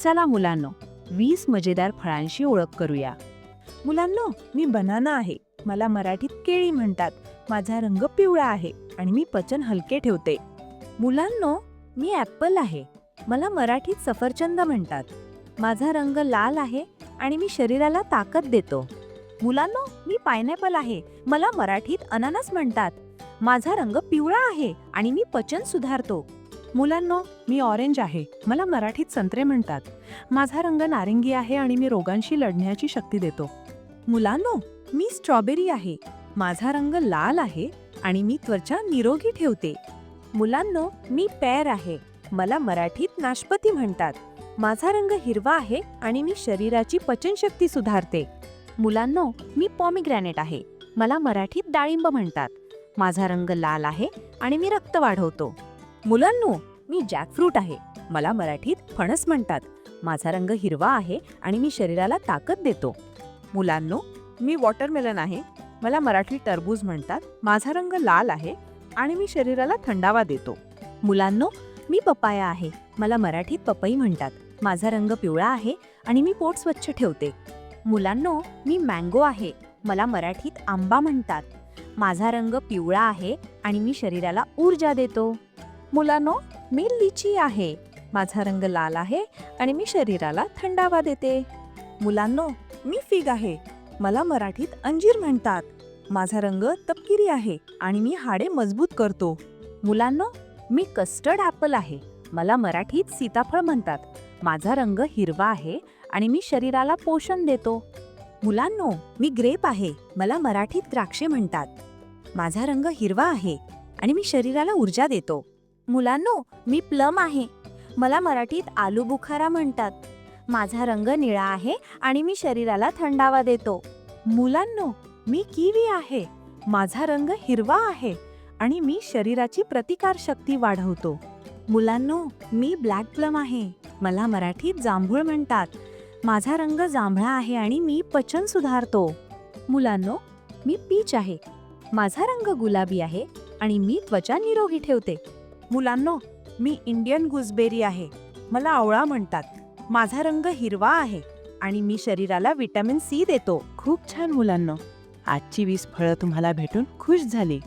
चला मुलांनो वीस मजेदार फळांशी ओळख करूया. मुलांनो मी बनाना आहे. मला मराठीत केळी म्हणतात. माझा रंग पिवळा आहे आणि मी पचन हलके ठेवते. मुलांनो मी ॲपल आहे. मला मराठीत सफरचंद म्हणतात. माझा रंग लाल आहे आणि मी शरीराला ताकद देतो. मुलांनो मी पायनॅपल आहे. मला मराठीत अननस म्हणतात. माझा रंग पिवळा आहे आणि मी पचन सुधारतो. मुलांनो मी ऑरेंज आहे. मला मराठीत संत्रे म्हणतात. माझा रंग नारिंगी आहे आणि मी रोगांशी लढण्याची शक्ती देतो. मुलांनो मी स्ट्रॉबेरी आहे. माझा रंग लाल आहे आणि मी त्वचा निरोगी ठेवते. मुलांनो मी पॅर आहे. मला मराठीत नाशपती म्हणतात. माझा रंग हिरवा आहे आणि मी शरीराची पचनशक्ती सुधारते. मुलांनो मी पॉमिग्रॅनेट आहे. मला मराठीत डाळिंब म्हणतात. माझा रंग लाल आहे आणि मी रक्त वाढवतो. मुलांनो मी जॅकफ्रूट आहे. मला मराठीत फणस म्हणतात. माझा रंग हिरवा आहे आणि मी शरीराला ताकद देतो. मुलांनो मी वॉटरमेलन आहे. मला मराठी टरबूज म्हणतात. माझा रंग लाल आहे आणि मी शरीराला थंडावा देतो. मुलांनो मी पपाया आहे. मला मराठीत पपई म्हणतात. माझा रंग पिवळा आहे आणि मी पोट स्वच्छ ठेवते. मुलांनो मी मँगो आहे. मला मराठीत आंबा म्हणतात. माझा रंग पिवळा आहे आणि मी शरीराला ऊर्जा देतो. मुलांनो मी लिची आहे. माझा रंग लाल आहे आणि मी शरीराला थंडावा देते. मुलांनो मी फिग आहे. मला मराठीत अंजीर म्हणतात. माझा रंग तपकिरी आहे आणि मी हाडे मजबूत करतो. मुलांनो मी कस्टर्ड ॲपल आहे. मला मराठीत सीताफळ म्हणतात. माझा रंग हिरवा आहे आणि मी शरीराला पोषण देतो. मुलांनो मी ग्रेप आहे. मला मराठीत द्राक्षे म्हणतात. माझा रंग हिरवा आहे आणि मी शरीराला ऊर्जा देतो. मुलांनो मी प्लम आहे. मला मराठीत आलू बुखारा म्हणतात. माझा रंग निळा आहे आणि मी शरीराला थंडावा देतो. मुलांनो मी किवी आहे. माझा रंग हिरवा आहे आणि मी शरीराची प्रतिकार शक्ती वाढवतो. मुलांनो मी ब्लॅक प्लम आहे. मला मराठीत जांभूळ म्हणतात. माझा रंग जांभळा आहे आणि मी पचन सुधारतो. मुलांनो मी पीच आहे. माझा रंग गुलाबी आहे आणि मी त्वचा निरोगी ठेवते. मुलांनो मी इंडियन गुजबेरी आहे. मला आवळा म्हणतात. माझा रंग हिरवा आहे आणि मी शरीराला विटॅमिन सी देतो. खूप छान मुलांनो. आजची वीस फळं तुम्हाला भेटून खुश झाली.